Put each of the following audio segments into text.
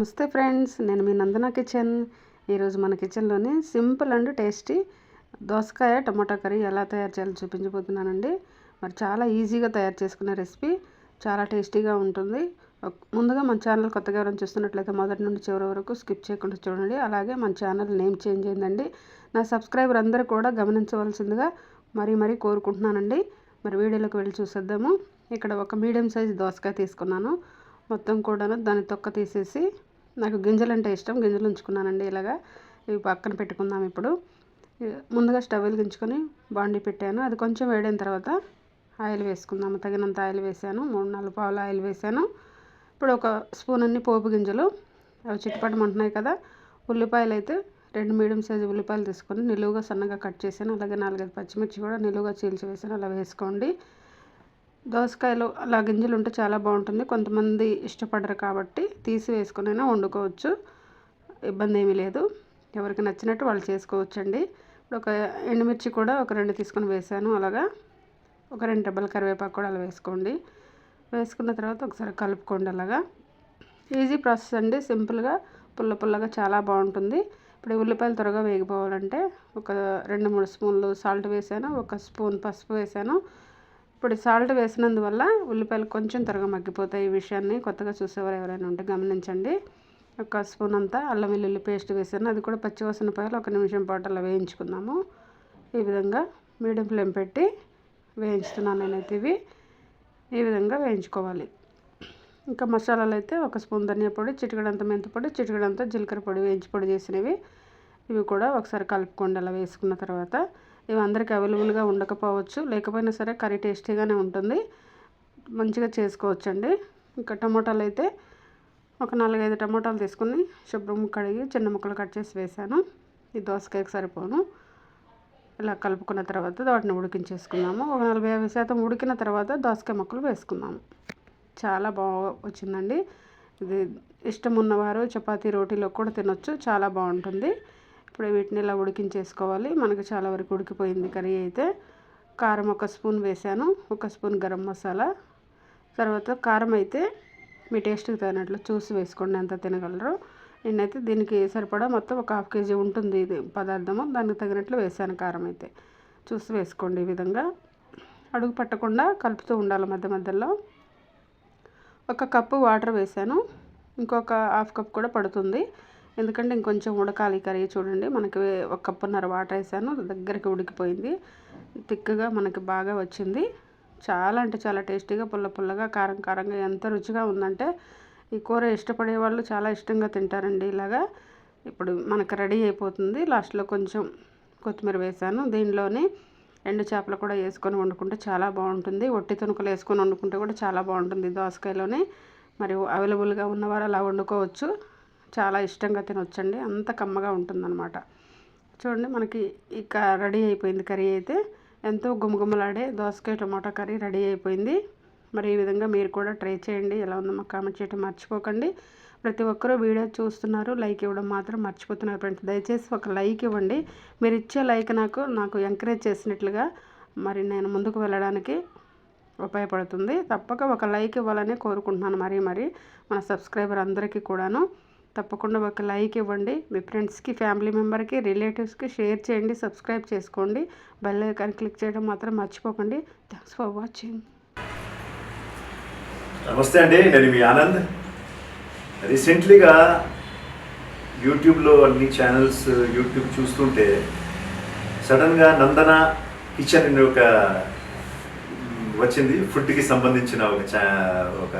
నమస్తే ఫ్రెండ్స్ నేను మీ నందన కిచెన్. ఈరోజు మన కిచెన్లోని సింపుల్ అండ్ టేస్టీ దోసకాయ టమాటా కర్రీ ఎలా తయారు చేయాలో చూపించబోతున్నానండి. మరి చాలా ఈజీగా తయారు చేసుకునే రెసిపీ చాలా టేస్టీగా ఉంటుంది. ముందుగా మన ఛానల్ కొత్తగా ఎవరైనా చూస్తున్నట్లయితే మొదటి నుండి చివరి వరకు స్కిప్ చేయకుండా చూడండి. అలాగే మన ఛానల్ నేమ్ చేంజ్ అయిందండి. నా సబ్స్క్రైబర్ అందరూ కూడా గమనించవలసిందిగా మరీ మరీ కోరుకుంటున్నానండి. మరి వీడియోలోకి వెళ్ళి చూసేద్దాము. ఇక్కడ ఒక మీడియం సైజ్ దోసకాయ తీసుకున్నాను. మొత్తం కూడాను దాని తొక్క తీసేసి నాకు గింజలు అంటే ఇష్టం. గింజలు ఉంచుకున్నానండి ఇలాగా. ఇవి పక్కన పెట్టుకుందాం ఇప్పుడు. ముందుగా స్టవ్ వెలిగించుకొని బాండీ పెట్టాను. అది కొంచెం వేడైన తర్వాత ఆయిల్ వేసుకుందాము తగినంత ఆయిల్ వేసాను. మూడు నాలుగు పావులు ఆయిల్ వేసాను. ఇప్పుడు ఒక స్పూన్ అన్ని పోపు గింజలు. అవి చిట్టుపట్టమంటున్నాయి కదా. ఉల్లిపాయలు అయితే రెండు మీడియం సైజు ఉల్లిపాయలు తీసుకొని నిలువుగా సన్నగా కట్ చేశాను. అలాగే నాలుగైదు పచ్చిమిర్చి కూడా నిలువుగా చీల్చి వేసాను. అలా వేసుకోండి. దోసకాయలు అలా గింజలు ఉంటే చాలా బాగుంటుంది. కొంతమంది ఇష్టపడరు కాబట్టి తీసి వేసుకునైనా వండుకోవచ్చు. ఇబ్బంది ఏమీ లేదు. ఎవరికి నచ్చినట్టు వాళ్ళు చేసుకోవచ్చండి. ఇప్పుడు ఒక ఎండుమిర్చి కూడా ఒక రెండు తీసుకొని వేసాను. అలాగా ఒక రెండు డబ్బల కరివేపాకు కూడా అలా వేసుకోండి. వేసుకున్న తర్వాత ఒకసారి కలుపుకోండి అలాగా. ఈజీ ప్రాసెస్ అండి. సింపుల్గా పుల్ల పుల్లగా చాలా బాగుంటుంది. ఇప్పుడు ఉల్లిపాయలు త్వరగా వేగిపోవాలంటే ఒక రెండు మూడు స్పూన్లు సాల్ట్ వేసాను. ఒక స్పూన్ పసుపు వేసాను. ఇప్పుడు సాల్ట్ వేసినందువల్ల ఉల్లిపాయలు కొంచెం త్వరగా మగ్గిపోతాయి. ఈ విషయాన్ని కొత్తగా చూసేవారు ఎవరైనా ఉంటే గమనించండి. ఒక స్పూన్ అంతా అల్లం వెల్లుల్లి పేస్ట్ వేసాను. అది కూడా పచ్చివాసన పాయలు ఒక నిమిషం పాటు అలా వేయించుకుందాము. ఈ విధంగా మీడియం ఫ్లేమ్ పెట్టి వేయించుతున్నాను నేనైతే ఇవి. ఈ విధంగా వేయించుకోవాలి. ఇంకా మసాలాలు అయితే ఒక స్పూన్ ధనియా పొడి చిటికడంత మెంతి పొడి చిటికడంత జీలకర్ర పొడి వేయించి పొడి చేసినవి. ఇవి కూడా ఒకసారి కలుపుకోండి అలా వేసుకున్న తర్వాత. ఇవి అందరికీ అవైలబుల్గా ఉండకపోవచ్చు. లేకపోయినా సరే కర్రీ టేస్టీగానే ఉంటుంది. మంచిగా చేసుకోవచ్చండి. ఇంకా టమోటాలు అయితే ఒక నాలుగైదు టమోటాలు తీసుకుని శుభ్రం కడిగి చిన్న ముక్కలు కట్ చేసి వేసాను. ఈ దోసకాయకి సరిపోను. ఇలా కలుపుకున్న తర్వాత వాటిని ఉడికించేసుకున్నాము. ఒక నలభై యాభై శాతం ఉడికిన తర్వాత దోసకాయ ముక్కలు వేసుకున్నాము. చాలా బాగా వచ్చిందండి. ఇది ఇష్టం ఉన్నవారు చపాతీ రోటీలో కూడా తినొచ్చు. చాలా బాగుంటుంది. ఇప్పుడు వీటిని ఇలా ఉడికించేసుకోవాలి. మనకు చాలా వరకు ఉడికిపోయింది కర్రీ అయితే. కారం ఒక స్పూన్ వేసాను. ఒక స్పూన్ గరం మసాలా. తర్వాత కారం అయితే మీ టేస్ట్కి తగినట్లు చూసి వేసుకోండి. ఎంత తినగలరు. నేనైతే దీనికి సరిపడా మొత్తం ఒక హాఫ్ కేజీ ఉంటుంది ఇది పదార్థము. దానికి తగినట్లు వేసాను కారం అయితే. చూసి వేసుకోండి ఈ విధంగా. అడుగు పట్టకుండా కలుపుతూ ఉండాలి మధ్య మధ్యలో. ఒక కప్పు వాటర్ వేసాను. ఇంకొక హాఫ్ కప్ కూడా పడుతుంది. ఎందుకంటే ఇంకొంచెం ఉడకాలి కర్రీ చూడండి. మనకి ఒక కప్పున్నర వాటర్ వేసాను. దగ్గరికి ఉడికిపోయింది. తిక్కగా మనకి బాగా వచ్చింది. చాలా అంటే చాలా టేస్టీగా పుల్ల పుల్లగా కారం కారంగా ఎంత రుచిగా ఉందంటే ఈ కూర ఇష్టపడే వాళ్ళు చాలా ఇష్టంగా తింటారండి ఇలాగా. ఇప్పుడు మనకు రెడీ అయిపోతుంది. లాస్ట్లో కొంచెం కొత్తిమీర వేసాను. దీనిలోని ఎండు చేపలు కూడా వేసుకొని వండుకుంటే చాలా బాగుంటుంది. ఒట్టి తునుకలు వేసుకొని వండుకుంటే కూడా చాలా బాగుంటుంది దోసకాయలోనే. మరి అవైలబుల్గా ఉన్నవారు అలా వండుకోవచ్చు. చాలా ఇష్టంగా తినొచ్చండి. అంత కమ్మగా ఉంటుందన్నమాట. చూడండి మనకి ఇక రెడీ అయిపోయింది కర్రీ అయితే. ఎంతో గుమగుమలాడే దోసకాయ టమాటా కర్రీ రెడీ అయిపోయింది. మరి ఈ విధంగా మీరు కూడా ట్రై చేయండి. ఎలా ఉందో మాకు కామెంట్ చేయడం మర్చిపోకండి. ప్రతి ఒక్కరూ వీడియో చూస్తున్నారు. లైక్ ఇవ్వడం మాత్రం మర్చిపోతున్నారు ఫ్రెండ్స్. దయచేసి ఒక లైక్ ఇవ్వండి. మీరు ఇచ్చే లైక్ నాకు నాకు ఎంకరేజ్ చేసినట్లుగా మరి నేను ముందుకు వెళ్ళడానికి ఉపయోగపడుతుంది. తప్పక ఒక లైక్ ఇవ్వాలని కోరుకుంటున్నాను. మరీ మరి మన సబ్స్క్రైబర్ అందరికీ కూడాను. తప్పకుండా ఒక లైక్ ఇవ్వండి. మీ ఫ్రెండ్స్కి ఫ్యామిలీ మెంబర్కి రిలేటివ్స్కి షేర్ చేయండి సబ్స్క్రైబ్ చేసుకోండి. బెల్ ఐకాన్ క్లిక్ చేయడం మాత్రం మర్చిపోకండి. Thanks for watching. నమస్తే అండి. నేను మీ ఆనంద్. రీసెంట్లీగా యూట్యూబ్లో అన్ని ఛానల్స్ యూట్యూబ్ చూస్తుంటే సడన్గా నందన కిచెన్ అనే ఒక వచ్చింది. ఫుడ్కి సంబంధించిన ఒక ఛా ఒక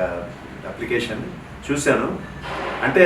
అప్లికేషన్ చూశాను. అంటే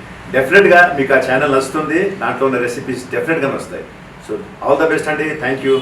డెఫినెట్గా మీకు ఆ ఛానల్ వస్తుంది దాంట్లో ఉన్న రెసిపీస్ డెఫినెట్గా వస్తాయి సో ఆల్ ద బెస్ట్ అండి. Thank you